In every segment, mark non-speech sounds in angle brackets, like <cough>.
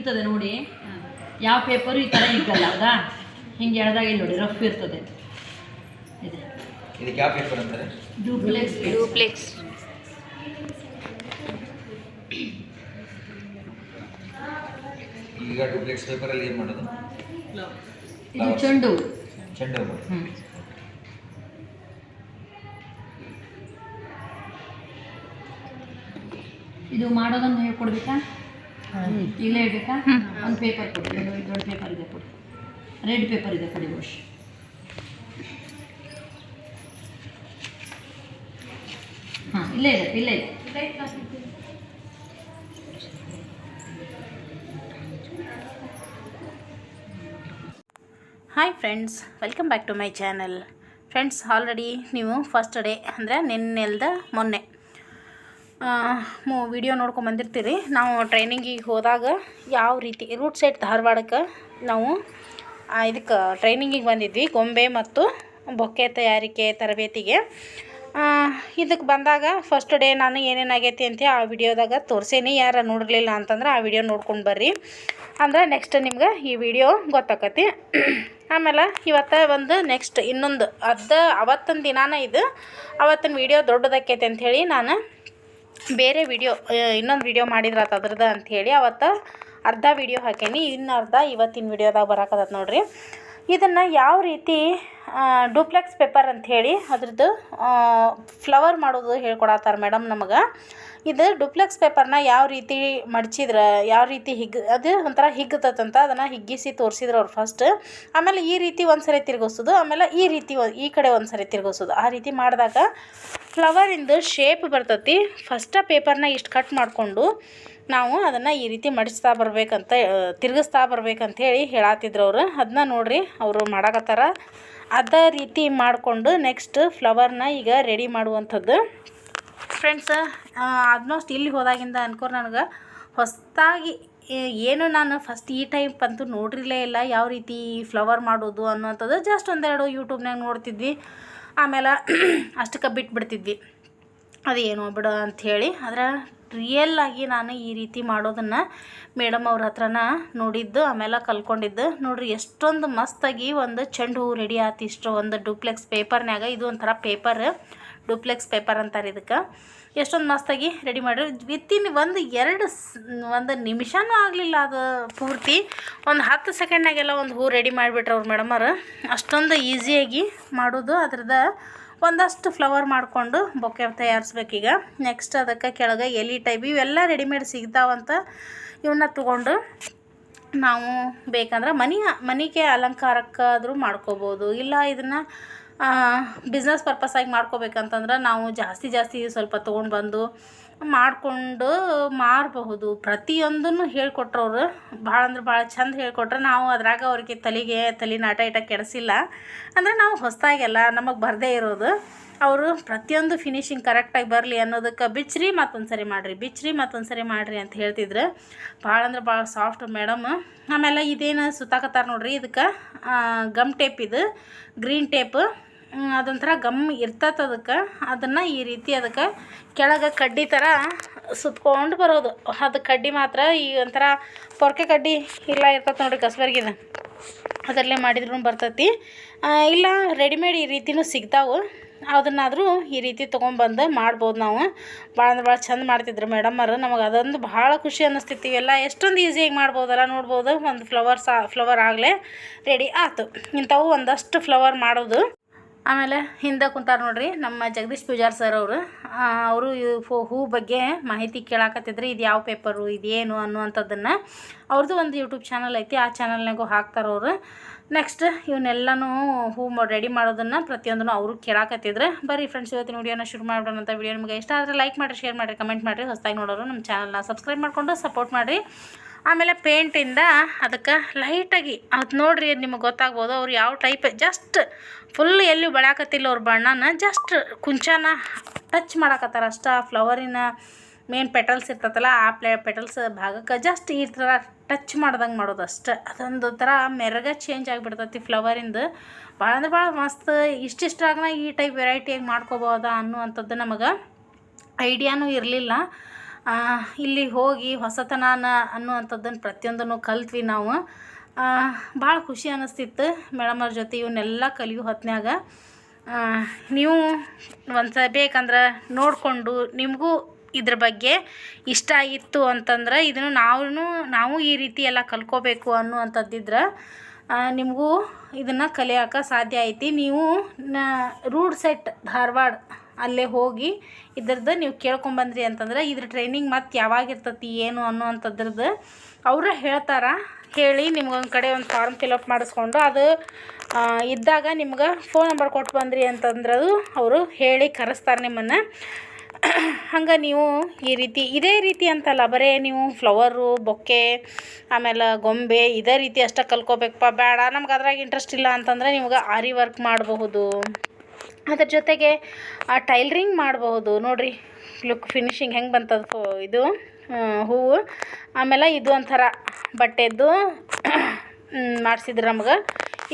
ಇರ್ತದೆ ನೋಡಿ. ಯಾವ ಪೇಪರು ಈ ತರ ಇಕ್ಕಲ್ಲ ಹೌದಾ ಹಿಂಗೆ ಎಳ್ದಾಗ ಇಲ್ಲಿ ನೋಡಿ ರಫ್ ಇರ್ತದೆ. ಇದೆ. ಇದಕ್ಕೆ ಯಾವ ಪೇಪರ್ ಅಂತಾರೆ? ಡೂಪ್ಲೆಕ್ಸ್ ಡೂಪ್ಲೆಕ್ಸ್ ಈಗ ಡೂಪ್ಲೆಕ್ಸ್ ಪೇಪರಲ್ಲಿ ಏನು ಮಾಡೋದು? ಇದು ಚೆಂಡು ಚೆಂಡು. ಹ್ಞೂ ಇದು ಮಾಡೋದನ್ನು ಹೇಳ್ಕೊಡ್ಬೇಕಾ? ಇಲ್ಲೇ ಇಡಬೇಕಾ ಒಂದು ಪೇಪರ್ ಕೊಡಿ. ದೊಡ್ಡ ಪೇಪರ್ ಇದೆ ಕೊಡಿ. ರೆಡ್ ಪೇಪರ್ ಇದೆ ಕೊಡಿ ಬಹುಶಃ ಹಾಂ ಇಲ್ಲೇ ಇದೆ ಇಲ್ಲೇ ಇದೆ hi friends welcome back to my channel friends already ನೀವು ಫಸ್ಟ್ ಡೇ ಅಂದರೆ ನಿನ್ನೆಲ್ದ ಮೊನ್ನೆ. ವಿಡಿಯೋ ನೋಡ್ಕೊಂಡು ಬಂದಿರ್ತೀರಿ. ನಾವು ಟ್ರೈನಿಂಗಿಗೆ ಹೋದಾಗ ಯಾವ ರೀತಿ ರೂಟ್ ಸೈಡ್ ಧಾರವಾಡಕ್ಕೆ ನಾವು ಇದಕ್ಕೆ ಟ್ರೈನಿಂಗಿಗೆ ಬಂದಿದ್ವಿ. ಗೊಂಬೆ ಮತ್ತು ಬೊಕ್ಕೆ ತಯಾರಿಕೆ ತರಬೇತಿಗೆ. ಇದಕ್ಕೆ ಬಂದಾಗ ಫಸ್ಟ್ ಡೇ ನಾನು ಏನೇನಾಗೈತಿ ಅಂತ ಆ ವಿಡಿಯೋದಾಗ ತೋರಿಸೇನಿ. ಯಾರು ನೋಡಿರಲಿಲ್ಲ ಅಂತಂದ್ರೆ ಆ ವಿಡಿಯೋ ನೋಡ್ಕೊಂಡು ಬರ್ರಿ. ಅಂದ್ರೆ ನೆಕ್ಸ್ಟ್ ನಿಮ್ಗೆ ಈ ವಿಡಿಯೋ ಗೊತ್ತಾಕತಿ. ಆಮೇಲೆ ಇವತ್ತು ಒಂದು ನೆಕ್ಸ್ಟ್ ಇನ್ನೊಂದು ಅದ ಅವತ್ತಿನ ದಿನಾನೇ ಇದು. ಅವತ್ತಿನ ವಿಡಿಯೋ ದೊಡ್ಡದಾಕೈತೆ ಅಂಥೇಳಿ ನಾನು ಬೇರೆ ವಿಡಿಯೋ ಇನ್ನೊಂದು ವಿಡಿಯೋ ಮಾಡಿದ್ರಾತ ಅದ್ರದ್ದು ಅಂಥೇಳಿ ಅವತ್ತು ಅರ್ಧ ವಿಡಿಯೋ ಹಾಕೇನಿ, ಇನ್ನು ಅರ್ಧ ಇವತ್ತಿನ ವಿಡಿಯೋದಾಗ ಬರಾಕತ್ತ ನೋಡ್ರಿ. ಇದನ್ನು ಯಾವ ರೀತಿ ಡೂಪ್ಲೆಕ್ಸ್ ಪೇಪರ್ ಅಂಥೇಳಿ ಅದ್ರದ್ದು ಫ್ಲವರ್ ಮಾಡೋದು ಹೇಳ್ಕೊಡತ್ತಾರ ಮೇಡಮ್ ನಮಗೆ. ಇದು ಡುಪ್ಲೆಕ್ಸ್ ಪೇಪರ್ನ ಯಾವ ರೀತಿ ಮಡ್ಚಿದ್ರೆ, ಯಾವ ರೀತಿ ಹಿಗ್, ಅದು ಒಂಥರ ಹಿಗ್ಗತ್ತಂತ ಅದನ್ನು ಹಿಗ್ಗಿಸಿ ತೋರಿಸಿದ್ರು ಅವ್ರು ಫಸ್ಟ್ ಆಮೇಲೆ ಈ ರೀತಿ ಒಂದು ಸರಿ ತಿರ್ಗಿಸೋದು, ಆಮೇಲೆ ಈ ರೀತಿ ಈ ಕಡೆ ಒಂದು ಸರಿ ತಿರುಗಿಸೋದು. ಆ ರೀತಿ ಮಾಡಿದಾಗ ಫ್ಲವರಿಂದು ಶೇಪ್ ಬರ್ತೈತಿ. ಫಸ್ಟ ಪೇಪರ್ನ ಇಷ್ಟು ಕಟ್ ಮಾಡಿಕೊಂಡು ನಾವು ಅದನ್ನು ಈ ರೀತಿ ಮಡಿಸ್ತಾ ಬರ್ಬೇಕಂತ, ತಿರುಗಿಸ್ತಾ ತಿರ್ಗಿಸ್ತಾ ಬರ್ಬೇಕಂತ ಹೇಳಿ ಹೇಳತ್ತಿದ್ರು ಅವರು. ಅದನ್ನ ನೋಡಿರಿ ಅವರು ಮಾಡಕತ್ತಾರ. ಅದೇ ರೀತಿ ಮಾಡಿಕೊಂಡು ನೆಕ್ಸ್ಟ್ ಫ್ಲವರ್ನ ಈಗ ರೆಡಿ ಮಾಡುವಂಥದ್ದು. ಫ್ರೆಂಡ್ಸ್ ಆಲ್ಮೋಸ್ಟ್ ಇಲ್ಲಿ ಹೋದಾಗಿಂದ ಅನ್ಕೋ ನನಗೆ ಹೊಸದಾಗಿ ಏನು ನಾನು ಫಸ್ಟ್ ಈ ಟೈಪ್ ಅಂತೂ ನೋಡಿರಲೇ ಇಲ್ಲ ಯಾವ ರೀತಿ ಫ್ಲವರ್ ಮಾಡೋದು ಅನ್ನೋಂಥದ್ದು ಜಸ್ಟ್ ಒಂದೆರಡು ಯೂಟ್ಯೂಬ್ನಾಗ ನೋಡ್ತಿದ್ವಿ. ಆಮೇಲೆ <clears throat> ಅಷ್ಟಕ್ಕೆ ಬಿಟ್ಬಿಡ್ತಿದ್ವಿ. ಏನು ಬಿಡು ಅಂಥೇಳಿ ಆದರೆ ರಿಯಲ್ ಆಗಿ ನಾನು ಈ ರೀತಿ ಮಾಡೋದನ್ನು ಮೇಡಮ್ ಅವ್ರ ಹತ್ರನ ನೋಡಿದ್ದು, ಆಮೇಲೆ ಕಲ್ಕೊಂಡಿದ್ದು. ನೋಡ್ರಿ, ಎಷ್ಟೊಂದು ಮಸ್ತಾಗಿ ಒಂದು ಚೆಂಡು ಹೂ ರೆಡಿ ಆತು ಇಷ್ಟು ಒಂದು ಡೂಪ್ಲೆಕ್ಸ್ ಪೇಪರ್ನ್ಯಾಗ ಇದು ಒಂಥರ ಪೇಪರ್ ಡೂಪ್ಲೆಕ್ಸ್ ಪೇಪರ್ ಅಂತಾರೆ ಇದಕ್ಕೆ. ಎಷ್ಟೊಂದು ಮಸ್ತಾಗಿ ರೆಡಿ ಮಾಡಿ ವಿತಿನ್ ಒಂದು ಎರಡು ಒಂದು ನಿಮಿಷನೂ ಆಗಲಿಲ್ಲ ಅದು ಪೂರ್ತಿ. ಒಂದು ಹತ್ತು ಸೆಕೆಂಡ್ನಾಗೆಲ್ಲ ಒಂದು ಹೂ ರೆಡಿ ಮಾಡಿಬಿಟ್ರೆ ಅವ್ರು ಮೇಡಮರು ಅಷ್ಟೊಂದು ಈಸಿಯಾಗಿ ಮಾಡೋದು. ಅದ್ರದ್ದು ಒಂದಷ್ಟು ಫ್ಲವರ್ ಮಾಡಿಕೊಂಡು ಬೊಕ್ಕೆ ತಯಾರಿಸ್ಬೇಕೀಗ ನೆಕ್ಸ್ಟ್ ಅದಕ್ಕೆ ಕೆಳಗೆ ಎಲಿ ಟೈಪ್ ಇವೆಲ್ಲ ರೆಡಿಮೇಡ್ ಸಿಗ್ತಾವಂತ ಇವನ್ನ ತಗೊಂಡು ನಾವು ಬೇಕಂದ್ರೆ ಮನೆ ಮನೆಗೆ ಅಲಂಕಾರಕ್ಕಾದರೂ ಮಾಡ್ಕೋಬೋದು. ಇಲ್ಲ ಇದನ್ನು ಬಿಸ್ನೆಸ್ ಪರ್ಪಸ್ಸಾಗಿ ಮಾಡ್ಕೋಬೇಕಂತಂದ್ರೆ ನಾವು ಜಾಸ್ತಿ ಜಾಸ್ತಿ ಸ್ವಲ್ಪ ತೊಗೊಂಡು ಬಂದು ಮಾಡಿಕೊಂಡು ಮಾರಬಹುದು. ಪ್ರತಿಯೊಂದನ್ನು ಹೇಳ್ಕೊಟ್ರು ಅವರು ಭಾಳ ಅಂದ್ರೆ ಭಾಳ ಚಂದ ಹೇಳ್ಕೊಟ್ರೆ ನಾವು ಅದ್ರಾಗ ಅವ್ರಿಗೆ ತಲೆಗೆ, ತಲೆ ನಾಟ ಇಟ ಕೆಡಿಸಿಲ್ಲ. ಅಂದರೆ ನಾವು ಹೊಸದಾಗೆಲ್ಲ ನಮಗೆ ಬರದೇ ಇರೋದು. ಅವರು ಪ್ರತಿಯೊಂದು ಫಿನಿಶಿಂಗ್ ಕರೆಕ್ಟಾಗಿ ಬರಲಿ ಅನ್ನೋದಕ್ಕೆ ಬಿಚ್ಚ್ರಿ ಮತ್ತೊಂದು ಸರಿ ಮಾಡಿರಿ ಬಿಚ್ಚ್ರಿ ಮತ್ತೊಂದು ಸರಿ ಮಾಡಿರಿ ಅಂತ ಹೇಳ್ತಿದ್ರು. ಭಾಳ ಅಂದ್ರೆ ಭಾಳ ಸಾಫ್ಟ್ ಮೇಡಮ್ ಆಮೇಲೆ ಇದೇನು ಸುತ್ತಾಕತ್ತಾರ ನೋಡಿರಿ ಇದಕ್ಕೆ ಗಮ್ ಟೇಪ್ ಇದು ಗ್ರೀನ್ ಟೇಪ್ ಅದೊಂಥರ ಗಮ್ ಇರ್ತೈತೆ ಅದಕ್ಕೆ. ಅದನ್ನು ಈ ರೀತಿ ಅದಕ್ಕೆ ಕೆಳಗೆ ಕಡ್ಡಿ ಥರ ಸುತ್ಕೊಂಡು ಬರೋದು. ಅದು ಕಡ್ಡಿ ಮಾತ್ರ ಈ ಒಂಥರ ಪೊರ್ಕೆ ಕಡ್ಡಿ ಇಲ್ಲ ಇರ್ತೈತೆ ನೋಡಿ ಕಸ್ಬರ್ಗಿದ. ಅದರಲ್ಲೇ ಮಾಡಿದ್ರು ಬರ್ತೈತಿ. ಇಲ್ಲ ರೆಡಿಮೇಡ್ ಈ ರೀತಿನೂ ಸಿಗ್ತಾವೆ. ಅದನ್ನಾದರೂ ಈ ರೀತಿ ತೊಗೊಂಬಂದು ಮಾಡ್ಬೋದು ನಾವು. ಭಾಳ ಅಂದ್ರೆ ಭಾಳ ಚಂದ ಮಾಡ್ತಿದ್ರು ಮೇಡಮ್ಮರು ನಮಗೆ ಅದೊಂದು ಭಾಳ ಖುಷಿ ಅನ್ನಿಸ್ತಿತ್ತು. ಇವೆಲ್ಲ ಎಷ್ಟೊಂದು ಈಸಿಯಾಗಿ ಮಾಡ್ಬೋದಲ್ಲ ನೋಡ್ಬೋದು. ಒಂದು ಫ್ಲವರ್ ಸಾ ಫ್ಲವರ್ ಆಗಲೇ ರೆಡಿ ಆಯ್ತು ಇಂಥವು ಒಂದಷ್ಟು ಫ್ಲವರ್ ಮಾಡೋದು. ಆಮೇಲೆ ಹಿಂದೆ ಕುಂತಾರ ನೋಡ್ರಿ, ನಮ್ಮ ಜಗದೀಶ್ ಪೂಜಾರ್ ಸರ್ ಅವರು. ಅವರು ಹೂ ಬಗ್ಗೆ ಮಾಹಿತಿ ಕೇಳಾಕತ್ತಿದ್ರು, ಇದು ಯಾವ ಪೇಪರು ಇದೇನು ಅನ್ನುವಂಥದ್ದನ್ನು. ಅವ್ರದ್ದು ಒಂದು ಯೂಟ್ಯೂಬ್ ಚಾನಲ್ ಐತಿ, ಆ ಚಾನಲ್ನಾಗೂ ಹಾಕ್ತಾರೆ ಅವರು. ನೆಕ್ಸ್ಟ್ ಇವನ್ನೆಲ್ಲನೂ ಹೂ ರೆಡಿ ಮಾಡೋದನ್ನು ಪ್ರತಿಯೊಂದನ್ನು ಅವರು ಕೇಳಾಕತ್ತಿದ್ರು. ಬರ್ರಿ ಫ್ರೆಂಡ್ಸ್ ಇವತ್ತಿನ ವಿಡಿಯೋನ ಶುರು ಮಾಡೋಣ ಅಂತ ವಿಡಿಯೋ ನಿಮಗೆ ಇಷ್ಟ ಆದರೆ ಲೈಕ್ ಮಾಡಿರಿ ಶೇರ್ ಮಾಡಿರಿ ಕಮೆಂಟ್ ಮಾಡಿರಿ. ಹೊಸದಾಗಿ ನೋಡೋರು ನಮ್ಮ ಚಾನಲ್ನ ಸಬ್ಸ್ಕ್ರೈಬ್ ಮಾಡಿಕೊಂಡು ಸಪೋರ್ಟ್ ಮಾಡಿರಿ. ಆಮೇಲೆ ಪೇಂಟಿಂದ ಅದಕ್ಕೆ ಲೈಟಾಗಿ ಅದು ನೋಡಿರಿ ಅದು ನಿಮಗೆ ಗೊತ್ತಾಗ್ಬೋದು, ಅವ್ರು ಯಾವ ಟೈಪ್ ಜಸ್ಟ್ ಫುಲ್ ಎಲ್ಲಿ ಬಳ್ಯಾಕತ್ತಿಲ್ಲ ಅವ್ರ ಬಣ್ಣನ ಜಸ್ಟ್ ಕುಂಚನ ಟಚ್ ಮಾಡಾಕತ್ತಾರ ಆ ಫ್ಲವರಿನ ಮೇನ್ ಪೆಟಲ್ಸ್ ಇರ್ತೈತಲ್ಲ ಆ ಪ್ಲೇ ಪೆಟಲ್ಸ್ ಭಾಗಕ್ಕೆ ಜಸ್ಟ್ ಈ ಥರ ಟಚ್ ಮಾಡ್ದಂಗೆ ಮಾಡೋದು ಅಷ್ಟೆ. ಅದೊಂದು ಥರ ಮೆರಗ ಚೇಂಜ್ ಆಗಿಬಿಡ್ತೈತಿ ಫ್ಲವರಿಂದ ಭಾಳ ಅಂದ್ರೆ ಭಾಳ ಮಸ್ತ್ ಇಷ್ಟಿಷ್ಟಾಗ ಈ ಟೈಪ್ ವೆರೈಟಿಯಾಗಿ ಮಾಡ್ಕೋಬೋದಾ ಅನ್ನುವಂಥದ್ದು ನಮಗೆ ಐಡಿಯಾನೂ ಇರಲಿಲ್ಲ. ಇಲ್ಲಿ ಹೋಗಿ ಹೊಸತನಾನ ಅನ್ನುವಂಥದ್ದನ್ನು ಪ್ರತಿಯೊಂದನ್ನು ಕಲ್ತ್ವಿ ನಾವು. ಭಾಳ ಖುಷಿ ಅನ್ನಿಸ್ತಿತ್ತು ಮೇಡಮವ್ರ ಜೊತೆ ಇವನ್ನೆಲ್ಲ ಕಲಿಯೋ ಹೊತ್ತಿನಾಗ ನೀವು ಒಂದು ಬೇಕಂದ್ರೆ ನೋಡಿಕೊಂಡು ನಿಮಗೂ ಇದ್ರ ಬಗ್ಗೆ ಇಷ್ಟ ಇತ್ತು ಅಂತಂದ್ರೆ ಇದನ್ನು ನಾವು ನಾವು ಈ ರೀತಿ ಎಲ್ಲ ಕಲ್ಕೋಬೇಕು ಅನ್ನುವಂಥದ್ದಿದ್ರೆ ನಿಮಗೂ ಇದನ್ನು ಕಲಿಯೋಕೆ ಸಾಧ್ಯ ಐತಿ. ನೀವು ರೂಡ್ ಸೆಟ್ ಧಾರವಾಡ ಅಲ್ಲೇ ಹೋಗಿ ಇದ್ರದ್ದು ನೀವು ಕೇಳ್ಕೊಂಬಂದ್ರಿ ಅಂತಂದ್ರೆ ಇದ್ರ ಟ್ರೈನಿಂಗ್ ಮತ್ತು ಯಾವಾಗ ಇರ್ತತಿ, ಏನು ಅನ್ನುವಂಥದ್ರದ್ದು ಅವರು ಹೇಳ್ತಾರೆ. ಹೇಳಿ ನಿಮ್ಗೊಂದು ಕಡೆ ಒಂದು ಫಾರ್ಮ್ ಫಿಲಪ್ ಮಾಡಿಸ್ಕೊಂಡು ಅದು ಇದ್ದಾಗ ನಿಮ್ಗೆ ಫೋನ್ ನಂಬರ್ ಕೊಟ್ಟು ಬಂದ್ರಿ ಅಂತಂದ್ರೆ ಅವರು ಹೇಳಿ ಕರೆಸ್ತಾರೆ ನಿಮ್ಮನ್ನು. ಹಂಗೆ ನೀವು ಈ ರೀತಿ, ಇದೇ ರೀತಿ ಅಂತಲ್ಲ, ಬರೀ ನೀವು ಫ್ಲವರು ಬೊಕ್ಕೆ, ಆಮೇಲೆ ಗೊಂಬೆ, ಇದೇ ರೀತಿ ಅಷ್ಟೇ ಕಲ್ಕೋಬೇಕಪ್ಪ ಬೇಡ, ನಮ್ಗೆ ಅದ್ರಾಗ ಇಂಟ್ರೆಸ್ಟ್ ಇಲ್ಲ ಅಂತಂದ್ರೆ ನಿಮ್ಗೆ ಆರಿ ವರ್ಕ್ ಮಾಡಬಹುದು. ಅದ್ರ ಜೊತೆಗೆ, ಆ ಟೈಲ್ರಿಂಗ್ ಮಾಡಬಹುದು ನೋಡಿರಿ ಲುಕ್ ಫಿನಿಶಿಂಗ್ ಹೆಂಗೆ ಬಂತದ ಇದು ಹೂವು. ಆಮೇಲೆ ಇದು ಒಂಥರ ಬಟ್ಟೆದ್ದು ಮಾಡಿಸಿದ್ರು ನಮ್ಗೆ.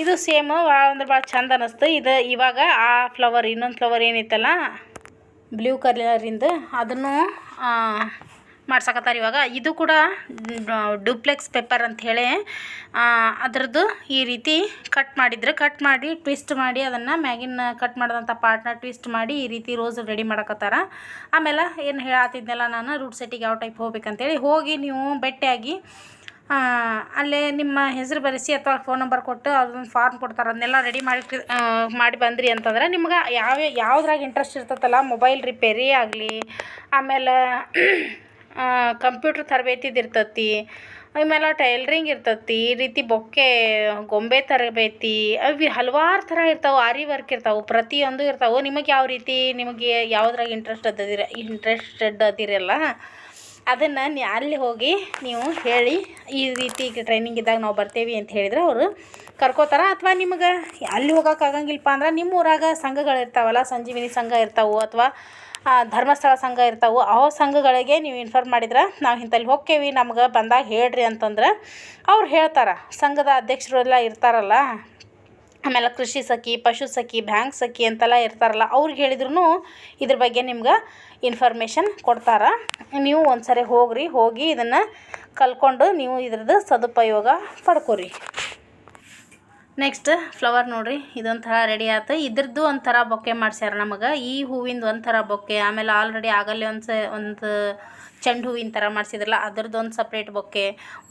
ಇದು ಸೇಮ್ ಭಾಳ ಅಂದ್ರೆ ಭಾಳ ಚಂದ ಅನ್ನಿಸ್ತು ಇದು ಇವಾಗ ಆ ಫ್ಲವರ್ ಇನ್ನೊಂದು ಫ್ಲವರ್ ಏನಿತ್ತಲ್ಲ ಬ್ಲೂ ಕಲರಿಂದ ಅದನ್ನು ಮಾಡ್ಸಕತ್ತಾರೆ ಇವಾಗ. ಇದು ಕೂಡ ಡುಪ್ಲೆಕ್ಸ್ ಪೇಪರ್ ಹೇಳಿ ಅದರದ್ದು ಈ ರೀತಿ ಕಟ್ ಮಾಡಿದ್ರೆ ಕಟ್ ಮಾಡಿ, ಟ್ವಿಸ್ಟ್ ಮಾಡಿ ಅದನ್ನು ಮ್ಯಾಗಿನ ಕಟ್ ಮಾಡಿದಂಥ ಪಾರ್ಟ್ನ ಟ್ವಿಸ್ಟ್ ಮಾಡಿ ಈ ರೀತಿ ರೋಸ್ ರೆಡಿ ಮಾಡಕತ್ತಾರ. ಆಮೇಲೆ ಏನು ಹೇಳತ್ತಿದ್ನಲ್ಲ ನಾನು, ರೂಟ್ ಸೆಟ್ಟಿಗೆ ಯಾವ ಟೈಪ್ ಹೋಗ್ಬೇಕಂತೇಳಿ. ಹೋಗಿ ನೀವು ಬೆಟ್ಟಿಯಾಗಿ ಅಲ್ಲೇ ನಿಮ್ಮ ಹೆಸರು ಬರೆಸಿ ಅಥವಾ ಫೋನ್ ನಂಬರ್ ಕೊಟ್ಟು ಅದೊಂದು ಫಾರ್ಮ್ ಕೊಡ್ತಾರೆ. ಅದನ್ನೆಲ್ಲ ರೆಡಿ ಮಾಡಿ ಮಾಡಿ ಬಂದ್ರಿ ಅಂತಂದ್ರೆ ನಿಮ್ಗೆ ಯಾವ, ಯಾವ್ದ್ರಾಗ ಇಂಟ್ರೆಸ್ಟ್ ಇರ್ತೈತಲ್ಲ ಮೊಬೈಲ್ ರಿಪೇರಿ ಆಗಲಿ, ಆಮೇಲೆ ಕಂಪ್ಯೂಟ್ರ್ ತರಬೇತಿದು ಇರ್ತೈತಿ ಆಮೇಲೆ ಟೈಲ್ರಿಂಗ್ ಇರ್ತೈತಿ, ಈ ರೀತಿ ಬೊಕ್ಕೆ, ಗೊಂಬೆ ತರಬೇತಿ, ಅವು ಹಲವಾರು ಥರ ಇರ್ತಾವೆ, ಆರಿ ವರ್ಕ್ ಇರ್ತಾವೆ, ಪ್ರತಿಯೊಂದು ಇರ್ತಾವೆ, ನಿಮಗೆ ಯಾವ ರೀತಿ ನಿಮಗೆ ಯಾವುದ್ರಾಗ ಇಂಟ್ರೆಸ್ಟ್ ಅದಿರ ಇಂಟ್ರೆಸ್ಟೆಡ್ ಅದಿರಲ್ಲ, ಅದನ್ನು ನೀ ಅಲ್ಲಿ ಹೋಗಿ ನೀವು ಹೇಳಿ, ಈ ರೀತಿ ಟ್ರೈನಿಂಗ್ ಇದ್ದಾಗ ನಾವು ಬರ್ತೇವೆ ಅಂತ ಹೇಳಿದ್ರೆ ಅವರು ಕರ್ಕೋತಾರ, ಅಥವಾ ನಿಮಗೆ ಅಲ್ಲಿ ಹೋಗೋಕ್ಕಾಗಂಗಿಲ್ಲಪ್ಪ ಅಂದ್ರೆ ನಿಮ್ಮ ಊರಾಗ ಸಂಘಗಳು ಇರ್ತಾವಲ್ಲ, ಸಂಜೀವಿನಿ ಸಂಘ ಇರ್ತಾವೆ, ಅಥವಾ ಧರ್ಮಸ್ಥಳ ಸಂಘ ಇರ್ತಾವೆ, ಆ ಸಂಘಗಳಿಗೆ ನೀವು ಇನ್ಫಾರ್ಮ್ ಮಾಡಿದ್ರೆ ನಾವು ಇಂಥಲ್ಲಿ ಹೋಕ್ಕೇವಿ, ನಮ್ಗೆ ಬಂದಾಗ ಹೇಳ್ರಿ ಅಂತಂದ್ರೆ ಅವ್ರು ಹೇಳ್ತಾರೆ. ಸಂಘದ ಅಧ್ಯಕ್ಷರು ಎಲ್ಲ ಇರ್ತಾರಲ್ಲ, ಆಮೇಲೆ ಕೃಷಿ ಸಖಿ, ಪಶು ಸಖಿ, ಬ್ಯಾಂಕ್ ಸಖಿ ಅಂತೆಲ್ಲ ಇರ್ತಾರಲ್ಲ, ಅವ್ರಿಗೆ ಹೇಳಿದ್ರು ಇದ್ರ ಬಗ್ಗೆ ನಿಮ್ಗೆ ಇನ್ಫಾರ್ಮೇಷನ್ ಕೊಡ್ತಾರೆ. ನೀವು ಒಂದು ಸರಿ ಹೋಗ್ರಿ, ಹೋಗಿ ಇದನ್ನು ಕಲ್ಕೊಂಡು ನೀವು ಇದ್ರದ್ದು ಸದುಪಯೋಗ ಪಡ್ಕೊರಿ. ನೆಕ್ಸ್ಟ್ ಫ್ಲವರ್ ನೋಡ್ರಿ. ಇದೊಂಥರ ರೆಡಿ ಆಯ್ತು ಇದ್ರದ್ದು ಒಂಥರ ಬೊಕ್ಕೆ ಮಾಡ್ಸ್ಯಾರ ನಮಗೆ. ಈ ಹೂವಿಂದು ಒಂಥರ ಬೊಕ್ಕೆ. ಆಮೇಲೆ ಆಲ್ರೆಡಿ ಆಗಲ್ಲೇ ಒಂದು ಸ ಒಂದು ಚೆಂಡು ಹೂವಿನ ಥರ ಮಾಡಿಸಿದ್ರಲ್ಲ ಅದ್ರದ್ದು ಒಂದು ಸಪ್ರೇಟ್ ಬೊಕ್ಕೆ.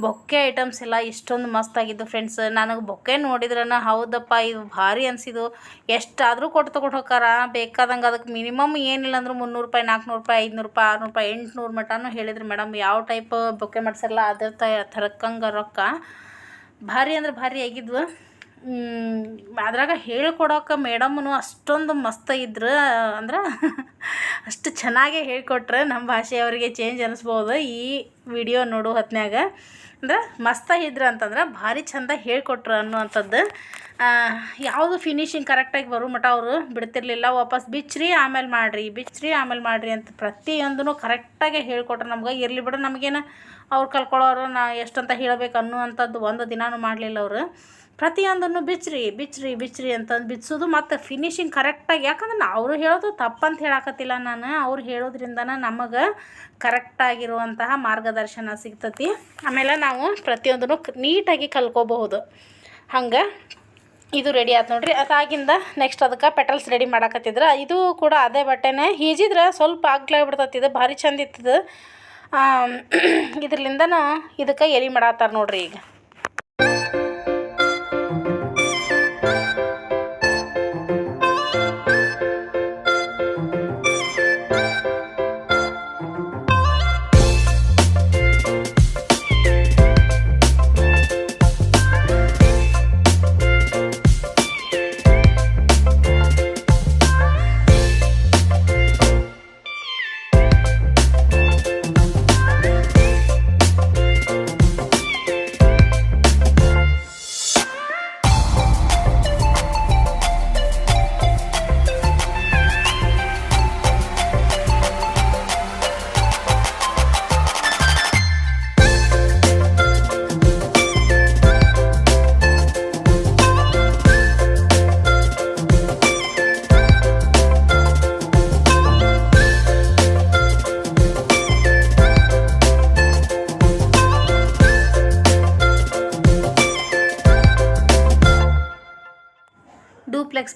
ಬೊಕ್ಕೆ ಐಟಮ್ಸ್ ಎಲ್ಲ ಇಷ್ಟೊಂದು ಮಸ್ತಾಗಿದ್ದು ಫ್ರೆಂಡ್ಸ್ ನನಗೆ ಬೊಕ್ಕೆ ನೋಡಿದ್ರನ ಹೌದಪ್ಪ, ಇದು ಭಾರಿ ಅನಿಸಿದ್ದು. ಎಷ್ಟಾದರೂ ಕೊಟ್ಟು ತೊಗೊಂಡು ಹೋಗಾರ ಬೇಕಾದಂಗೆ ಅದಕ್ಕೆ ಮಿನಿಮಮ್ ಏನಿಲ್ಲ ಅಂದ್ರೆ ಮುನ್ನೂರು ರೂಪಾಯಿ ನಾಲ್ಕುನೂರು ರೂಪಾಯಿ, ಐದುನೂರು ರೂಪಾಯಿ, ಆರುನೂರು ರೂಪಾಯಿ, ಎಂಟುನೂರು ಮಟನೂ ಹೇಳಿದ್ರು ಮೇಡಮ್ ಯಾವ ಟೈಪ್ ಬೊಕ್ಕೆ ಮಾಡ್ಸಾರಲ್ಲ, ಅದ್ರ ತ ರೊಕ್ಕ. ಭಾರಿ ಅಂದ್ರೆ ಭಾರಿ ಆಗಿದ್ವು. ಅದ್ರಾಗ ಹೇಳ್ಕೊಡೋಕೆ ಮೇಡಮ್ನು ಅಷ್ಟೊಂದು ಮಸ್ತ್ ಇದ್ರು, ಅಂದ್ರೆ <laughs> ಅಷ್ಟು ಚೆನ್ನಾಗೆ ಹೇಳ್ಕೊಟ್ರೆ ನಮ್ಮ ಭಾಷೆಯವರಿಗೆ ಚೇಂಜ್ ಅನಿಸ್ಬೋದು. ಈ ವಿಡಿಯೋ ನೋಡೋ ಹೊತ್ನ್ಯಾಗ. ಅಂದ್ರೆ ಮಸ್ತಾಗಿದ್ರು ಅಂತಂದ್ರೆ ಭಾರಿ ಚಂದ ಹೇಳ್ಕೊಟ್ರು ಅನ್ನುವಂಥದ್ದು. ಯಾವುದು ಫಿನಿಶಿಂಗ್ ಕರೆಕ್ಟಾಗಿ ಬರೋ ಮಟ ಅವರು, ಬಿಡ್ತಿರ್ಲಿಲ್ಲ, ವಾಪಸ್ ಬಿಚ್ಚ್ರಿ ಆಮೇಲೆ ಮಾಡಿರಿ ಬಿಚ್ಚ್ರಿ ಆಮೇಲೆ ಮಾಡಿರಿ ಅಂತ ಪ್ರತಿಯೊಂದೂ ಕರೆಕ್ಟಾಗಿ ಹೇಳ್ಕೊಟ್ರು ನಮ್ಗೆ. ಇರಲಿ ಬಿಡು, ನಮಗೇನು ಅವ್ರು ಕಲ್ಕೊಳ್ಳೋರು ನಾ ಎಷ್ಟಂತ ಹೇಳಬೇಕು ಅನ್ನುವಂಥದ್ದು ಒಂದು ದಿನಾನೂ ಮಾಡಲಿಲ್ಲ ಅವರು. ಪ್ರತಿಯೊಂದನ್ನು ಬಿಚ್ಚ್ರಿ ಬಿಚ್ಚ್ರಿ ಬಿಚ್ಚ್ರಿ ಅಂತಂದು ಬಿಚ್ಚೋದು ಮತ್ತು ಫಿನಿಶಿಂಗ್ ಕರೆಕ್ಟಾಗಿ ಯಾಕಂದ್ರೆ ಅವರು ಹೇಳೋದು ತಪ್ಪಂತ ಹೇಳಕತ್ತಿಲ್ಲ ನಾನು. ಅವ್ರು ಹೇಳೋದ್ರಿಂದನ ನಮಗೆ ಕರೆಕ್ಟಾಗಿರುವಂತಹ ಮಾರ್ಗದರ್ಶನ ಸಿಗ್ತತಿ. ಆಮೇಲೆ ನಾವು ಪ್ರತಿಯೊಂದನ್ನು ನೀಟಾಗಿ ಕಲ್ಕೋಬಹುದು. ಹಂಗೆ ಇದು ರೆಡಿ ಆಯ್ತು ನೋಡ್ರಿ. ಅದಾಗಿಂದ ನೆಕ್ಸ್ಟ್ ಅದಕ್ಕೆ ಪೆಟಲ್ಸ್ ರೆಡಿ ಮಾಡಾಕತ್ತಿದ್ರು. ಇದು ಕೂಡ ಅದೇ ಬಟ್ಟೆನೇ. ಈಜಿದ್ರೆ ಸ್ವಲ್ಪ ಆಗ್ಲೇ ಬಿಡ್ತತಿ. ಇದು ಭಾರಿ ಚಂದ ಇತ್ತದ. <clears throat> ಇದ್ರಲಿಂದನ ಇದಕ್ಕೆ ಎಲೆ ಮಾಡತ್ತಾರ ನೋಡ್ರಿ ಈಗ.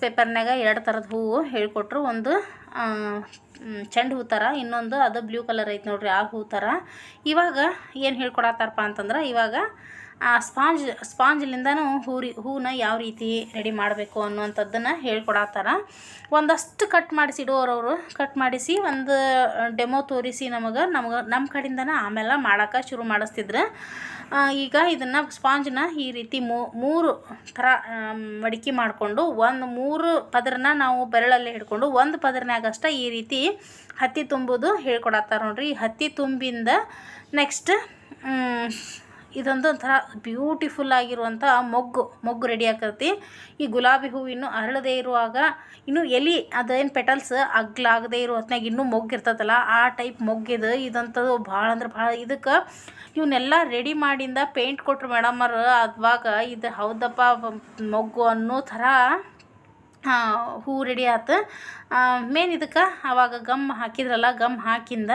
ಪೇಪರ್ನಾಗ ಎರಡು ಥರದ ಹೂವು ಹೇಳಿಕೊಟ್ರು. ಒಂದು ಚೆಂಡು ಹೂ ಥರ ಇನ್ನೊಂದು ಅದು ಬ್ಲೂ ಕಲರ್ ಐತೆ ನೋಡಿರಿ ಆ ಹೂ ಥರ ಇವಾಗ ಏನು ಹೇಳ್ಕೊಡತ್ತಾರಪ್ಪ ಅಂತಂದ್ರೆ, ಇವಾಗ ಆ ಸ್ಪಾಂಜ್, ಸ್ಪಾಂಜ್ಲಿಂದನೂ ಹೂರಿ, ಹೂನ ಯಾವ ರೀತಿ ರೆಡಿ ಮಾಡಬೇಕು ಅನ್ನುವಂಥದ್ದನ್ನು ಹೇಳ್ಕೊಡತ್ತಾರ. ಒಂದಷ್ಟು ಕಟ್ ಮಾಡಿಸಿ ಇಡೋರವರು ಕಟ್ ಮಾಡಿಸಿ ಒಂದು ಡೆಮೋ ತೋರಿಸಿ ನಮಗೆ, ನಮ್ಗೆ ನಮ್ಮ ಕಡೆಯಿಂದನ ಆಮೇಲೆ ಮಾಡೋಕೆ ಶುರು ಮಾಡಿಸ್ತಿದ್ರು. ಈಗ ಇದನ್ನು ಸ್ಪಾಂಜ್ನ ಈ ರೀತಿ ಮೂರು ಥರ ಮಡಿಕೆ ಮಾಡಿಕೊಂಡು ಒಂದು ಮೂರು ಪದರನ ನಾವು ಬೆರಳಲ್ಲಿ ಹಿಡ್ಕೊಂಡು ಒಂದು ಪದರನಾಗಷ್ಟ ಈ ರೀತಿ ಹತ್ತಿ ತುಂಬೋದು ಹೇಳ್ಕೊಡತ್ತಾರ ನೋಡ್ರಿ. ಹತ್ತಿ ತುಂಬಿಂದ ನೆಕ್ಸ್ಟ್ ಇದೊಂದು ಒಂಥರ ಬ್ಯೂಟಿಫುಲ್ ಆಗಿರುವಂಥ ಮೊಗ್ಗು ಮೊಗ್ಗು ರೆಡಿ ಆಗ್ತೈತಿ ಈ ಗುಲಾಬಿ ಹೂವು ಇನ್ನೂ ಅರಳದೇ ಇರುವಾಗ, ಇನ್ನೂ ಎಲೆ, ಅದೇನು ಪೆಟಲ್ಸ್ ಅಗ್ಲಾಗದೇ ಇರೋ ಹೊತ್ನಾಗ ಇನ್ನೂ ಮೊಗ್ಗು ಇರ್ತೈತಲ್ಲ, ಆ ಟೈಪ್ ಮೊಗ್ಗಿದು ಇದಂಥದ್ದು ಭಾಳ ಅಂದ್ರೆ ಭಾಳ ಇದಕ್ಕೆ ಇವನ್ನೆಲ್ಲ ರೆಡಿ ಮಾಡಿಂದ ಪೇಂಟ್ ಕೊಟ್ರು ಮೇಡಮ್ಮರು ಅದ್ವಾಗ ಇದು ಹೌದಪ್ಪ, ಮೊಗ್ಗು ಅನ್ನೋ ಥರ ಹೂ ರೆಡಿ ಆಯ್ತು ಮೇನ್ ಇದಕ್ಕೆ ಆವಾಗ ಗಮ್ ಹಾಕಿದ್ರಲ್ಲ ಗಮ್ ಹಾಕಿಂದ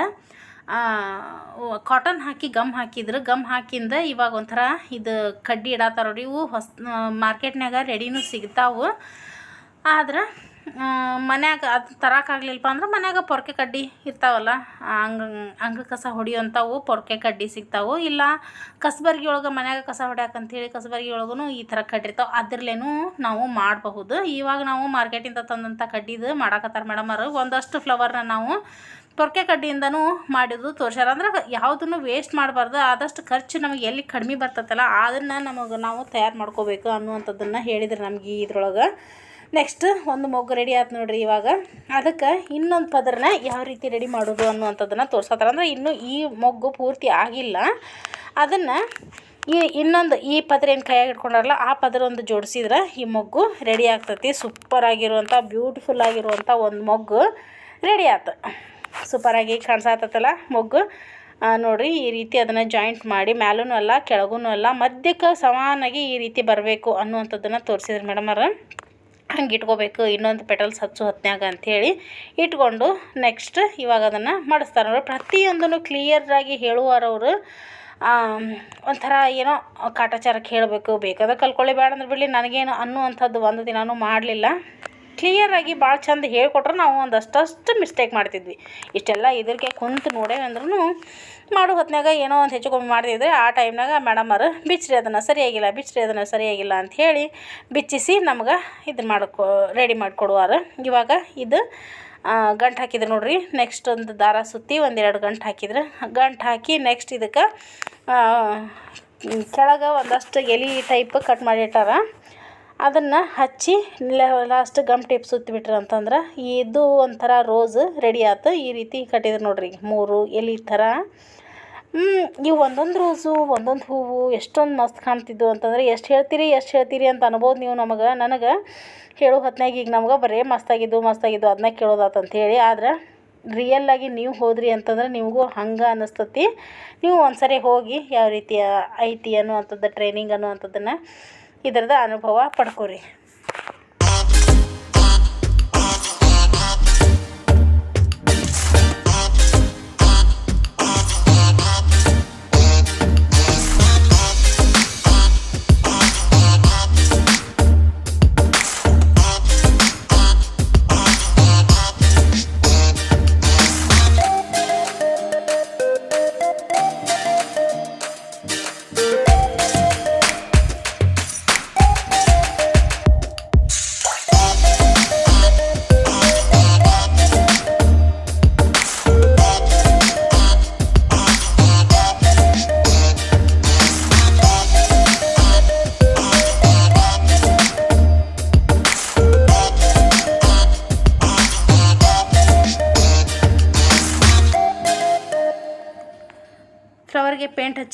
ಕಾಟನ್ ಹಾಕಿ ಗಮ್ ಹಾಕಿದ್ರು. ಗಮ್ ಹಾಕಿಂದ ಇವಾಗ ಒಂಥರ ಇದು ಕಡ್ಡಿ ಇಡತ್ತಾರ ನೋಡಿ. ಇವು ಹೊಸ ಮಾರ್ಕೆಟ್ನಾಗ ರೆಡಿನೂ ಸಿಗ್ತಾವು. ಆದ್ರೆ ಮನ್ಯಾಗ ಅದು ತರೋಕ್ಕಾಗ್ಲಿಲ್ಲಪ್ಪ ಅಂದ್ರೆ ಮನ್ಯಾಗ ಪೊರ್ಕೆ ಕಡ್ಡಿ ಇರ್ತಾವಲ್ಲ ಅಂಗ ಅಂಗ ಕಸ ಹೊಡಿಯೋಂಥವು ಪೊರ್ಕೆ ಕಡ್ಡಿ ಸಿಗ್ತಾವು. ಇಲ್ಲ ಕಸಬರ್ಗಿ ಒಳಗೆ ಮನ್ಯಾಗ ಕಸ ಹೊಡ್ಯಾಕಂತೇಳಿ ಕಸಬರ್ಗಿ ಒಳಗೂ ಈ ಥರ ಕಡ್ಡಿ ಇರ್ತಾವೆ. ಅದ್ರಲ್ಲೇನು ನಾವು ಮಾಡಬಹುದು. ಇವಾಗ ನಾವು ಮಾರ್ಕೆಟಿಂದ ತಂದಂಥ ಕಡ್ಡಿದು ಮಾಡಾಕತ್ತಾರ ಮೇಡಮರು ಒಂದಷ್ಟು ಫ್ಲವರ್ನ ನಾವು ಪೊರ್ಕೆ ಕಡ್ಡಿಯಿಂದನೂ ಮಾಡಿದ್ದು ತೋರ್ಸ್ಯಾರ. ಅಂದ್ರೆ ಯಾವುದನ್ನು ವೇಸ್ಟ್ ಮಾಡಬಾರ್ದು, ಆದಷ್ಟು ಖರ್ಚು ನಮಗೆ ಎಲ್ಲಿ ಕಡಿಮೆ ಬರ್ತೈತಲ್ಲ, ಅದನ್ನು ನಮಗೆ ನಾವು ತಯಾರು ಮಾಡ್ಕೋಬೇಕು ಅನ್ನುವಂಥದ್ದನ್ನು ಹೇಳಿದ್ರು ನಮಗೆ ಇದ್ರೊಳಗೆ. ನೆಕ್ಸ್ಟ್ ಒಂದು ಮೊಗ್ಗು ರೆಡಿ ಆಯ್ತು ನೋಡ್ರಿ ಇವಾಗ. ಅದಕ್ಕೆ ಇನ್ನೊಂದು ಪದರನ ಯಾವ ರೀತಿ ರೆಡಿ ಮಾಡೋದು ಅನ್ನುವಂಥದ್ದನ್ನು ತೋರ್ಸತ್ತಾರ ಅಂದ್ರೆ ಇನ್ನೂ ಈ ಮೊಗ್ಗು ಪೂರ್ತಿ ಆಗಿಲ್ಲ. ಅದನ್ನು ಈ ಇನ್ನೊಂದು ಈ ಪದರ ಏನು ಕೈಯಾಗಿ ಇಟ್ಕೊಂಡಾರಲ್ಲ ಆ ಪದರ ಒಂದು ಜೋಡಿಸಿದ್ರೆ ಈ ಮೊಗ್ಗು ರೆಡಿ ಆಗ್ತೈತಿ. ಸೂಪರ್ ಆಗಿರುವಂಥ ಬ್ಯೂಟಿಫುಲ್ ಆಗಿರುವಂಥ ಒಂದು ಮೊಗ್ಗು ರೆಡಿ ಆಯ್ತು ಸೂಪರಾಗಿ ಕಾಣಿಸತ್ತಲ್ಲ ಮೊಗ್ಗು. ನೋಡಿರಿ, ಈ ರೀತಿ ಅದನ್ನು ಜಾಯಿಂಟ್ ಮಾಡಿ ಮ್ಯಾಲೂ ಅಲ್ಲ ಕೆಳಗೂ ಅಲ್ಲ, ಮಧ್ಯಕ್ಕೆ ಸಮಾನಾಗಿ ಈ ರೀತಿ ಬರಬೇಕು ಅನ್ನುವಂಥದ್ದನ್ನು ತೋರಿಸಿದ್ರು ಮೇಡಮರ ಹಂಗೆ ಇಟ್ಕೋಬೇಕು, ಇನ್ನೊಂದು ಪೆಟಲ್ಸ್ ಹಚ್ಚು ಹೊತ್ನ್ಯಾಗ ಅಂಥೇಳಿ ಇಟ್ಕೊಂಡು ನೆಕ್ಸ್ಟ್ ಇವಾಗ ಅದನ್ನು ಮಾಡಿಸ್ತಾರೆ ನೋಡಿ ಪ್ರತಿಯೊಂದನ್ನು ಕ್ಲಿಯರಾಗಿ ಹೇಳುವಾರವರು ಒಂಥರ ಏನೋ ಕಾಟಾಚಾರಕ್ಕೆ ಹೇಳಬೇಕು, ಬೇಕಾದ ಕಲ್ಕೊಳ್ಳಿ ಬೇಡ ಅಂದ್ರೆ ಬಿಡಲಿ, ನನಗೇನು ಅನ್ನುವಂಥದ್ದು ಒಂದು ದಿನವೂ ಮಾಡಲಿಲ್ಲ. ಕ್ಲಿಯರಾಗಿ ಭಾಳ ಚಂದ ಹೇಳ್ಕೊಟ್ರೆ ನಾವು ಒಂದಷ್ಟಷ್ಟು ಮಿಸ್ಟೇಕ್ ಮಾಡ್ತಿದ್ವಿ. ಇಷ್ಟೆಲ್ಲ ಇದಕ್ಕೆ ಕುಂತು ನೋಡೇವೆ ಅಂದ್ರೂ ಮಾಡೋ ಹೊತ್ತಿನಾಗ ಏನೋ ಒಂದು ಹೆಚ್ಚು ಕಮ್ಮಿ ಮಾಡ್ತಿದ್ರೆ ಆ ಟೈಮ್ನಾಗ ಮೇಡಮರು ಬಿಚ್ಚ್ರಿ ಅದನ್ನು ಸರಿಯಾಗಿಲ್ಲ ಬಿಚ್ಚ್ರಿ ಅದನ್ನು ಸರಿಯಾಗಿಲ್ಲ ಅಂತ ಹೇಳಿ ಬಿಚ್ಚಿಸಿ ನಮ್ಗೆ ಇದನ್ನ ಮಾಡ್ಕೊ ರೆಡಿ ಮಾಡಿಕೊಡುವಾರ. ಇವಾಗ ಇದು ಗಂಟು ಹಾಕಿದ್ರು ನೋಡ್ರಿ. ನೆಕ್ಸ್ಟ್ ಒಂದು ದಾರ ಸುತ್ತಿ ಒಂದೆರಡು ಗಂಟು ಹಾಕಿದ್ರೆ. ಗಂಟು ಹಾಕಿ ನೆಕ್ಸ್ಟ್ ಇದಕ್ಕೆ ಕೆಳಗೆ ಒಂದಷ್ಟು ಎಲೆ ಟೈಪ್ ಕಟ್ ಮಾಡಿಟ್ಟಾರ ಅದನ್ನು ಹಚ್ಚಿ ಲಾಸ್ಟ್ ಗಮ್ ಟೇಪ್ ಸುತ್ತಿಬಿಟ್ರಿ ಅಂತಂದ್ರೆ ಇದು ಒಂಥರ ರೋಸ್ ರೆಡಿ ಆಯ್ತು ಈ ರೀತಿ ಕಟ್ಟಿದ್ರು ನೋಡ್ರಿ ಮೂರು ಎಲೆ ಥರ. ಈ ಒಂದೊಂದು ರೋಸು ಒಂದೊಂದು ಹೂವು ಎಷ್ಟೊಂದು ಮಸ್ತ್ ಕಾಣ್ತಿದ್ವು ಅಂತಂದ್ರೆ ಎಷ್ಟು ಹೇಳ್ತೀರಿ ಎಷ್ಟು ಹೇಳ್ತೀರಿ ಅಂತ ಅನ್ಬೋದು ನೀವು ನಮಗೆ. ನನಗೆ ಹೇಳೋ ಹೊತ್ನಾಗ ಈಗ ನಮ್ಗೆ ಬರೀ ಮಸ್ತಾಗಿದ್ದು ಮಸ್ತಾಗಿದ್ದು ಅದನ್ನ ಕೇಳೋದಾತಂತ ಹೇಳಿ. ಆದ್ರೆ ರಿಯಲ್ಲಾಗಿ ನೀವು ಹೋದ್ರಿ ಅಂತಂದ್ರೆ ನಿಮಗೂ ಹಂಗೆ ಅನ್ನಿಸ್ತತಿ ನೀವು ಒಂದ್ಸರಿ ಹೋಗಿ ಯಾವ ರೀತಿ ಐತಿ ಅನ್ನುವಂಥದ್ದು ಟ್ರೈನಿಂಗ್ ಅನ್ನುವಂಥದ್ದನ್ನು ಇದರದ ಅನುಭವ ಪಡ್ಕೊರಿ.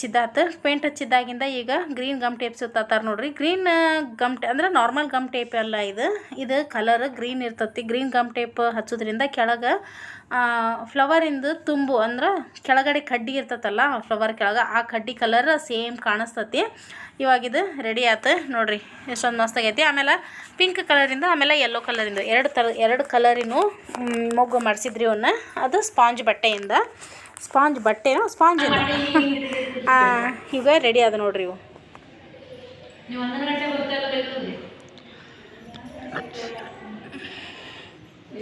ಹಚ್ಚಿದ್ದಾತು ಪೇಂಟ್ ಹಚ್ಚಿದ್ದಾಗಿಂದ ಈಗ ಗ್ರೀನ್ ಗಮ್ ಟೇಪ್ ಸುತ್ತಾತಾರ ನೋಡ್ರಿ. ಗ್ರೀನ್ ಗಮ್ ಅಂದ್ರೆ ನಾರ್ಮಲ್ ಗಮ್ ಟೇಪ್ ಅಲ್ಲ ಇದು. ಇದು ಕಲರ್ ಗ್ರೀನ್ ಇರ್ತತಿ. ಗ್ರೀನ್ ಗಮ್ ಟೇಪ್ ಹಚ್ಚೋದ್ರಿಂದ ಕೆಳಗೆ ಫ್ಲವರಿಂದು ತುಂಬು, ಅಂದ್ರೆ ಕೆಳಗಡೆ ಕಡ್ಡಿ ಇರ್ತತಲ್ಲ ಫ್ಲವರ್ ಕೆಳಗೆ ಆ ಕಡ್ಡಿ ಕಲರ್ ಸೇಮ್ ಕಾಣಿಸ್ತತಿ. ಇವಾಗಿದು ರೆಡಿ ಆಯ್ತು ನೋಡ್ರಿ. ಎಷ್ಟೊಂದು ಮಸ್ತ್ ಆಗೈತಿ. ಆಮೇಲೆ ಪಿಂಕ್ ಕಲರಿಂದ ಆಮೇಲೆ ಯೆಲ್ಲೋ ಕಲರಿಂದ ಎರಡು ಥರ ಎರಡು ಕಲರಿನೂ ಮೊಗ್ಗು ಮಾಡಿಸಿದ್ರಿ ಅವನ್ನ ಅದು ಸ್ಪಾಂಜ್ ಬಟ್ಟೆಯಿಂದ. ಸ್ಪಾಂಜ್ ಬಟ್ಟೆನೋ? ಸ್ಪಾಂಜ್ ಈಗ ರೆಡಿ ಅದ ನೋಡ್ರಿ ಇವು. ನೀವು ಒಂದೊಂದು ಗಂಟೆ ಬರ್ತಾ ಇಲ್ಲ ಬೇಕು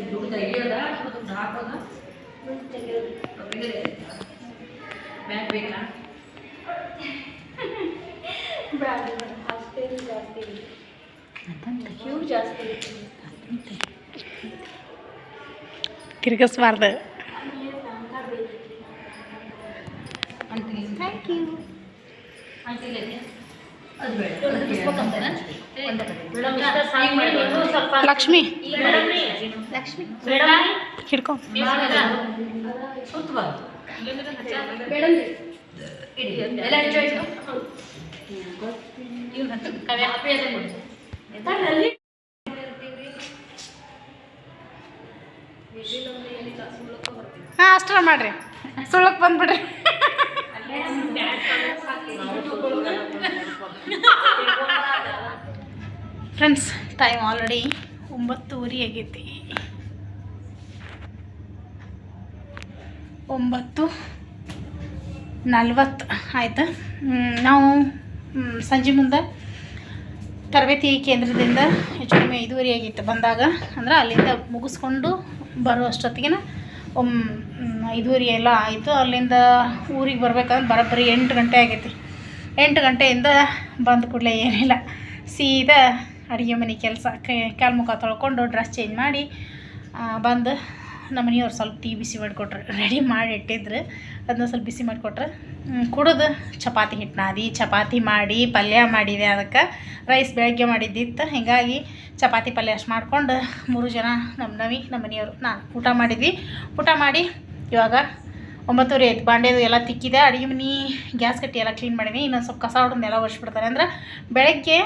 ದುಡ್ಡು ತೆಗಿಯೋದ ದುಡ್ಡು ಹಾಕೋದ ಬ್ಯಾಂಕ್ ಬೇಕಾ ತಿರ್ಗಿಸ್ಬಾರ್ದು ಅಂತಿಲ್ಲ ಥ್ಯಾಂಕ್ ಯು ಅಂತಿಲ್ಲ ಅದು ಬೇಡ ತಿರ್ಗಿಸ್ಬೇಕಂತೇನ? ಲಕ್ಷ್ಮಿ ಹಿಡ್ಕೊ ಸುತ್ತಬಾರ್ದು ಇಡಿ ಎಲ್ಲ ಹಚ್ಚೋಯ್ತು ಇವ್ನು ಹತ್ತು ಕವೆ ಹಾಪಿ ಅದೇ ಹಿಡ್ಕೊ. ಹಾಂ ಅಷ್ಟರ ಮಾಡ್ರಿ. ಸುಳ್ಳಕ್ಕೆ ಬಂದ್ಬಿಡ್ರಿ. ಫ್ರೆಂಡ್ಸ್ ಟೈಮ್ ಆಲ್ರೆಡಿ ಒಂಬತ್ತುವರೆ ಆಗೈತಿ. ಒಂಬತ್ತು ನಲ್ವತ್ತು, ಆಯ್ತು? ನಾವು ಸಂಜೆ ಮುಂದೆ ತರಬೇತಿ ಕೇಂದ್ರದಿಂದ ಹೆಚ್ಚು ಕಡಿಮೆ ಐದುವರೆ ಆಗಿತ್ತು ಬಂದಾಗ. ಅಂದ್ರೆ ಅಲ್ಲಿಂದ ಮುಗಿಸ್ಕೊಂಡು ಬರೋ ಅಷ್ಟೊತ್ತಿಗೆ ಒಮ್ ಐದುವರೆ ಎಲ್ಲ ಆಯಿತು. ಅಲ್ಲಿಂದ ಊರಿಗೆ ಬರ್ಬೇಕಂದ್ರೆ ಬರೋಬ್ಬರಿ ಎಂಟು ಗಂಟೆ ಆಗೈತಿ. ಎಂಟು ಗಂಟೆಯಿಂದ ಬಂದ ಕೂಡಲೇ ಏನಿಲ್ಲ. ಸೀದಾ ಅಡುಗೆ ಮನೆ ಕೆಲಸ ಕಾಲು ಮುಖ ತೊಳ್ಕೊಂಡು ಡ್ರೆಸ್ ಚೇಂಜ್ ಮಾಡಿ ಬಂದು ನಮ್ಮ ಮನೆಯವ್ರು ಸ್ವಲ್ಪ ಟೀ ಬಿಸಿ ಮಾಡಿಕೊಟ್ರು ರೆಡಿ ಮಾಡಿ ಇಟ್ಟಿದ್ರು ಅದನ್ನ ಸ್ವಲ್ಪ ಬಿಸಿ ಮಾಡಿಕೊಟ್ರೆ. ಕುಡಿದು ಚಪಾತಿ ಹಿಟ್ಟು ನಾದಿ, ಚಪಾತಿ ಮಾಡಿ, ಪಲ್ಯ ಮಾಡಿದೆ ಅದಕ್ಕೆ. ರೈಸ್ ಬೆಳಗ್ಗೆ ಮಾಡಿದ್ದಿತ್ತು. ಹೀಗಾಗಿ ಚಪಾತಿ ಪಲ್ಯ ಅಷ್ಟು ಮಾಡ್ಕೊಂಡು ಮೂರು ಜನ ನಮ್ಮ ನವಿ, ನಮ್ಮ ಮನೆಯವರು ನಾನು ಊಟ ಮಾಡಿದ್ವಿ. ಊಟ ಮಾಡಿ ಇವಾಗ ಒಂಬತ್ತುವರೆ ಆಯ್ತು ಬಾಂಡೆದು ಎಲ್ಲ ತಿಕ್ಕಿದೆ, ಅಡುಗೆ ಮನೆ, ಗ್ಯಾಸ್ ಕಟ್ಟಿ ಎಲ್ಲ ಕ್ಲೀನ್ ಮಾಡೀನಿ, ಇನ್ನೊಂದು ಸ್ವಲ್ಪ ಕಸ ಹೊಡೆದು ನೆಲ ಒರೆಸ್ಬಿಡ್ತಾರೆ ಅಂದ್ರೆ ಬೆಳಗ್ಗೆ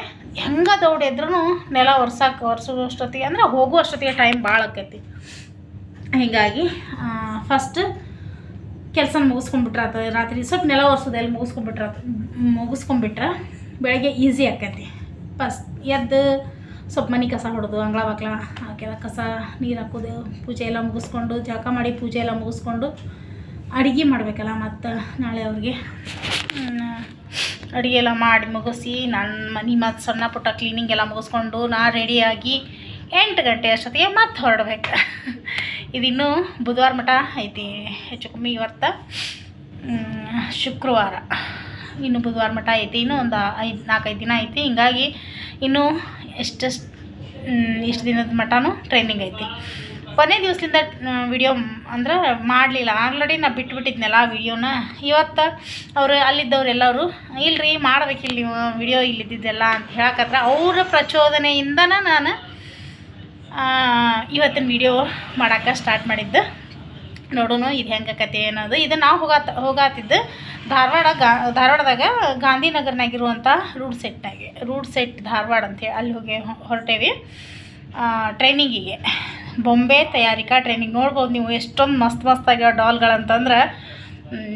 ಹೆಂಗೆ ದೌಡ್ ಎದ್ರೂ ನೆಲ ಒರ್ಸಕ್ಕೆ ಒರೆಸೋಷ್ಟೊತ್ತಿಗೆ ಅಂದ್ರೆ ಹೋಗೋ ಅಷ್ಟೊತ್ತಿಗೆ ಟೈಮ್ ಭಾಳ ಆಕೈತಿ. ಹೀಗಾಗಿ ಫಸ್ಟ್ ಕೆಲಸ ಮುಗಿಸ್ಕೊಂಡ್ಬಿಟ್ರಾತ ರಾತ್ರಿ ಸ್ವಲ್ಪ ನೆಲ ಒರೆಸೋದೆಲ್ಲ ಎಲ್ಲಿ ಆತು ಮುಗಿಸ್ಕೊಂಡ್ಬಿಟ್ರೆ ಬೆಳಗ್ಗೆ ಈಸಿ ಆಕೈತಿ. ಫಸ್ಟ್ ಎದ್ದು ಸ್ವಲ್ಪ ಮನೆ ಕಸ ಹೊಡೆದು, ಅಂಗಳ ಬಾಗ್ಲ ಹಾಕೆಲ್ಲ ಕಸ ನೀರು ಹಾಕೋದು, ಪೂಜೆ ಎಲ್ಲ ಮುಗಿಸ್ಕೊಂಡು ಜಳಕ ಮಾಡಿ ಪೂಜೆ ಎಲ್ಲ ಮುಗಿಸ್ಕೊಂಡು ಅಡುಗೆ ಮಾಡಬೇಕಲ್ಲ ಮತ್ತು ನಾಳೆ ಅವ್ರಿಗೆ. ಅಡುಗೆ ಎಲ್ಲ ಮಾಡಿ ಮುಗಿಸಿ ನನ್ನ ಮನೆ ಮತ್ತು ಸಣ್ಣ ಪುಟ್ಟ ಕ್ಲೀನಿಂಗ್ ಎಲ್ಲ ಮುಗಿಸ್ಕೊಂಡು ನಾ ರೆಡಿಯಾಗಿ ಎಂಟು ಗಂಟೆ ಅಷ್ಟೊತ್ತಿಗೆ ಮತ್ತೆ ಹೊರಡ್ಬೇಕು. ಇದಿನ್ನೂ ಬುಧವಾರ ಮಠ ಐತಿ ಹೆಚ್ಚು ಕಮ್ಮಿ ಇವತ್ತು. ಶುಕ್ರವಾರ. ಇನ್ನು ಬುಧವಾರ ಮಠ ಐತಿ, ಇನ್ನೂ ಒಂದು ಐದು ನಾಲ್ಕೈದು ದಿನ ಐತಿ. ಹಿಂಗಾಗಿ ಇನ್ನೂ ಎಷ್ಟೆಷ್ಟು ಇಷ್ಟು ದಿನದ ಮಠನೂ ಟ್ರೈನಿಂಗ್ ಐತಿ. ಕೊನೆ ದಿವಸದಿಂದ ವಿಡಿಯೋ ಅಂದ್ರೆ ಮಾಡಲಿಲ್ಲ. ಆಲ್ರೆಡಿ ನಾ ಬಿಟ್ಬಿಟ್ಟಿದ್ನಲ್ಲ ಆ ವಿಡಿಯೋನ ಇವತ್ತು ಅವರು ಅಲ್ಲಿದ್ದವ್ರು ಎಲ್ಲರೂ ಇಲ್ರಿ ಮಾಡ್ಬೇಕಿಲ್ಲ ನೀವು ವಿಡಿಯೋ ಇಲ್ಲಿದ್ದಿದ್ದೆಲ್ಲ ಅಂತ ಹೇಳಕತ್ರ. ಅವರ ಪ್ರಚೋದನೆಯಿಂದನ ನಾನು ಇವತ್ತಿನ ವಿಡಿಯೋ ಮಾಡೋಕ್ಕೆ ಸ್ಟಾರ್ಟ್ ಮಾಡಿದ್ದು. ನೋಡೋಣ ಇದು ಹೆಂಗೆ ಕತೆ ಅನ್ನೋದು. ಇದು ನಾವು ಹೋಗಾತ, ಹೋಗಾತಿದ್ದು ಧಾರವಾಡ ಗಾ, ಧಾರವಾಡದಾಗ ಗಾಂಧಿನಗರ್ನಾಗಿರುವಂಥ ರೂಡ್ ಸೆಟ್ನಾಗೆ ರೂಡ್ ಸೆಟ್ ಧಾರವಾಡ ಅಂತೇಳಿ ಅಲ್ಲಿ ಹೋಗಿ ಹೊರಟೇವಿ. ಟ್ರೈನಿಂಗಿಗೆ ಬೊಂಬೆ ತಯಾರಿಕಾ ಟ್ರೈನಿಂಗ್ ನೋಡ್ಬೋದು ನೀವು ಎಷ್ಟೊಂದು ಮಸ್ತ್ ಮಸ್ತ್ ಆಗಿರೋ ಡಾಲ್ಗಳಂತಂದ್ರೆ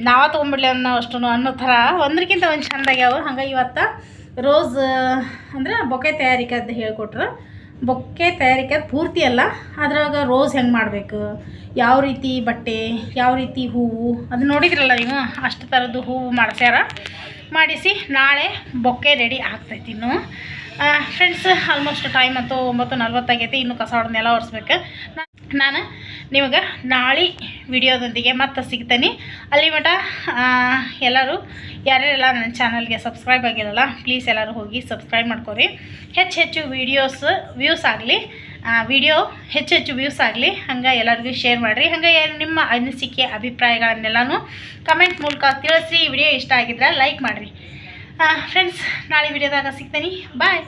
ನಾವ ತೊಗೊಂಬಿಡ್ಲಿ ಅನ್ನೋ ಅಷ್ಟು ಅನ್ನೋ ಥರ ಒಂದ್ರಕ್ಕಿಂತ ಒಂದು ಚಂದ ಆಗ್ಯಾವ. ಹಂಗೆ ಇವತ್ತು ರೋಸ್, ಅಂದ್ರೆ ಬೊಕ್ಕೆ ತಯಾರಿಕದ್ದು ಹೇಳ್ಕೊಟ್ರು. ಬೊಕ್ಕೆ ತಯಾರಿಕೆ ಪೂರ್ತಿ ಅಲ್ಲ, ಅದ್ರಾಗ ರೋಸ್ ಹೆಂಗೆ ಮಾಡಬೇಕು, ಯಾವ ರೀತಿ ಬಟ್ಟೆ, ಯಾವ ರೀತಿ ಹೂವು, ಅದು ನೋಡಿದ್ರಲ್ಲ ನೀವು, ಅಷ್ಟು ಥರದ್ದು ಹೂವು ಮಾಡಿಸ್ಯಾರ. ಮಾಡಿಸಿ ನಾಳೆ ಬೊಕ್ಕೆ ರೆಡಿ ಆಗ್ತೈತಿ ಇನ್ನು. ಫ್ರೆಂಡ್ಸ್ ಆಲ್ಮೋಸ್ಟ್ ಟೈಮ್ ಅಂತೂ ಒಂಬತ್ತು ನಲ್ವತ್ತಾಗೈತಿ ಇನ್ನು ಕಸ ಹೊಡೆದನ್ನೆಲ್ಲ ಒರೆಸ್ಬೇಕು. ನಾನು ನಿಮಗೆ ನಾಳೆ ವಿಡಿಯೋದೊಂದಿಗೆ ಮತ್ತೆ ಸಿಗ್ತೇನೆ. ಅಲ್ಲಿ ಮಟ ಎಲ್ಲರೂ ಯಾರ್ಯಾರೆಲ್ಲ ನನ್ನ ಚಾನಲ್ಗೆ ಸಬ್ಸ್ಕ್ರೈಬ್ ಆಗಿರಲ್ಲ ಪ್ಲೀಸ್ ಎಲ್ಲರೂ ಹೋಗಿ ಸಬ್ಸ್ಕ್ರೈಬ್ ಮಾಡ್ಕೊರಿ. ಹೆಚ್ಚು ಹೆಚ್ಚು ವೀಡಿಯೋಸ್ ವ್ಯೂಸ್ ಆಗಲಿ ವಿಡಿಯೋ ಹೆಚ್ಚು ಹೆಚ್ಚು ವ್ಯೂಸ್ ಆಗಲಿ, ಹಂಗೆ ಎಲ್ಲರಿಗೂ ಶೇರ್ ಮಾಡಿರಿ. ಹಂಗೆ ನಿಮ್ಮ ಅನಿಸಿಕೆ, ಅಭಿಪ್ರಾಯಗಳನ್ನೆಲ್ಲನೂ ಕಮೆಂಟ್ ಮೂಲಕ ತಿಳಿಸಿ ವಿಡಿಯೋ ಇಷ್ಟ ಆಗಿದ್ರೆ ಲೈಕ್ ಮಾಡಿರಿ. ಫ್ರೆಂಡ್ಸ್ ನಾಳೆ ವಿಡಿಯೋದಾಗ ಸಿಗ್ತೀನಿ. ಬಾಯ್